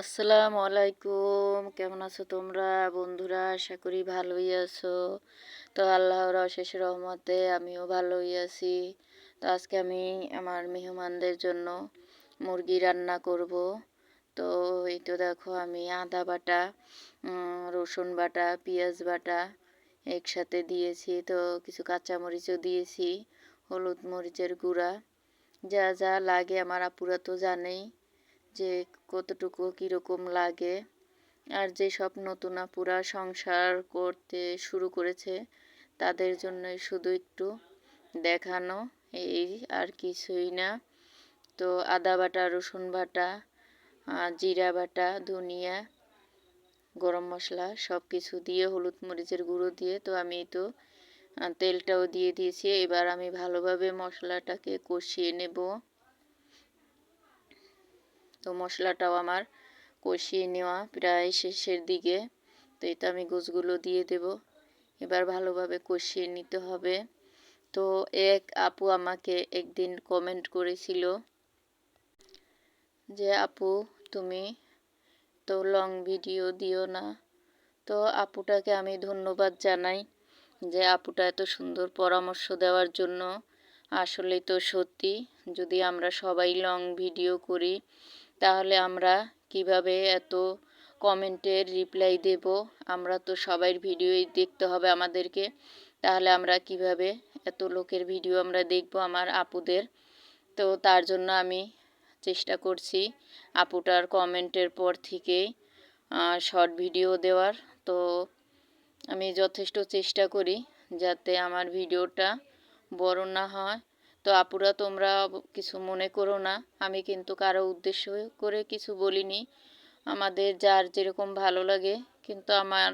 আসসালামু আলাইকুম। কেমন আছো তোমরা? বন্ধুরা, আশা করি ভালোই আছো। তো আল্লাহর অশেষ রহমতে আমিও ভালোই আছি। তো আজকে আমি আমার মেহমানদের জন্য মুরগি রান্না করব। তো এই তো দেখো আমি আদা বাটা রসুন বাটা, পেঁয়াজ বাটা একসাথে দিয়েছি। তো কিছু কাঁচামরিচও দিয়েছি, হলুদ মরিচের গুঁড়া। যা যা লাগে আমার আপুরা তো জানেই। যে কতটুকু কীরকম লাগে আর যে সব নতুন আপুরা সংসার করতে শুরু করেছে তাদের জন্যই শুধু একটু দেখানো, এই আর কিছুই না। তো আদা বাটা, রসুন বাটা জিরা বাটা, ধনিয়া, গরম মশলা সব কিছু দিয়ে, হলুদ মরিচের গুঁড়ো দিয়ে, তো আমি তো তেলটাও দিয়ে দিয়েছি। এবার আমি ভালোভাবে মশলাটাকে কষিয়ে নেব। তো মশলাটাও আমার কষিয়ে নেওয়া প্রায় শেষের দিকে। তো এটা আমি গোছগুলো দিয়ে দেব। এবার ভালোভাবে কষিয়ে নিতে হবে। তো এক আপু আমাকে একদিন কমেন্ট করেছিল যে, আপু, তুমি তো লং ভিডিও দিও না। তো আপুটাকে আমি ধন্যবাদ জানাই যে, আপুটা এত সুন্দর পরামর্শ দেওয়ার জন্য। আসলেই তো সত্যি, যদি আমরা সবাই লং ভিডিও করি তাহলে আমরা কীভাবে এত কমেন্টের রিপ্লাই দেব? আমরা তো সবাই ভিডিওই দেখতে হবে আমাদেরকে। তাহলে আমরা কীভাবে এত লোকের ভিডিও আমরা দেখব আমার আপুদের? তো তার জন্য আমি চেষ্টা করছি আপুটার কমেন্টের পর থেকেই শর্ট ভিডিও দেওয়ার। তো আমি যথেষ্ট চেষ্টা করি যাতে আমার ভিডিওটা বড় না হয়। তো আপুরা, তোমরা কিছু মনে করো না। আমি কিন্তু কারও উদ্দেশ্য করে কিছু বলিনি। আমাদের যার যেরকম ভালো লাগে, কিন্তু আমার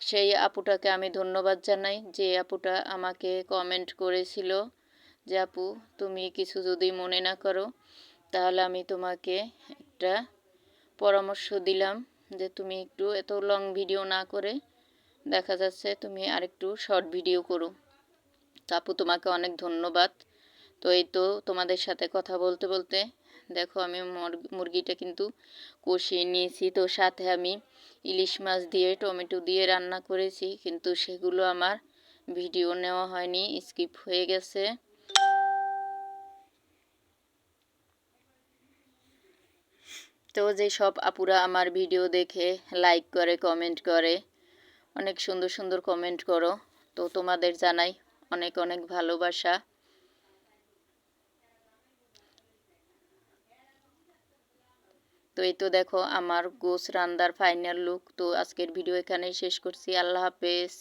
সেই আপুটাকে আমি ধন্যবাদ জানাই যে আপুটা আমাকে কমেন্ট করেছিল যে, আপু, তুমি কিছু যদি মনে না করো, তাহলে আমি তোমাকে একটা পরামর্শ দিলাম যে, তুমি একটু এত লং ভিডিও না করে দেখা যাচ্ছে তুমি আরেকটু শর্ট ভিডিও করো। তো আপু, তোমাকে অনেক ধন্যবাদ। তো এই তো তোমাদের সাথে কথা বলতে বলতে দেখো আমি মুরগিটা কিন্তু কষিয়ে নিয়েছি। তো সাথে আমি ইলিশ মাছ দিয়ে, টমেটো দিয়ে রান্না করেছি, কিন্তু সেগুলো আমার ভিডিও নেওয়া হয়নি, স্কিপ হয়ে গেছে। তো যে সব আপুরা আমার ভিডিও দেখে, লাইক করে, কমেন্ট করে, অনেক সুন্দর সুন্দর কমেন্ট করো। তো তোমাদের জানাই অনেক অনেক ভালোবাসা। তো এই তো দেখো, আমার গোস রান্দার ফাইনাল লুক তো আজকের ভিডিও এখানেই শেষ করছি। আল্লাহ হাফেজ।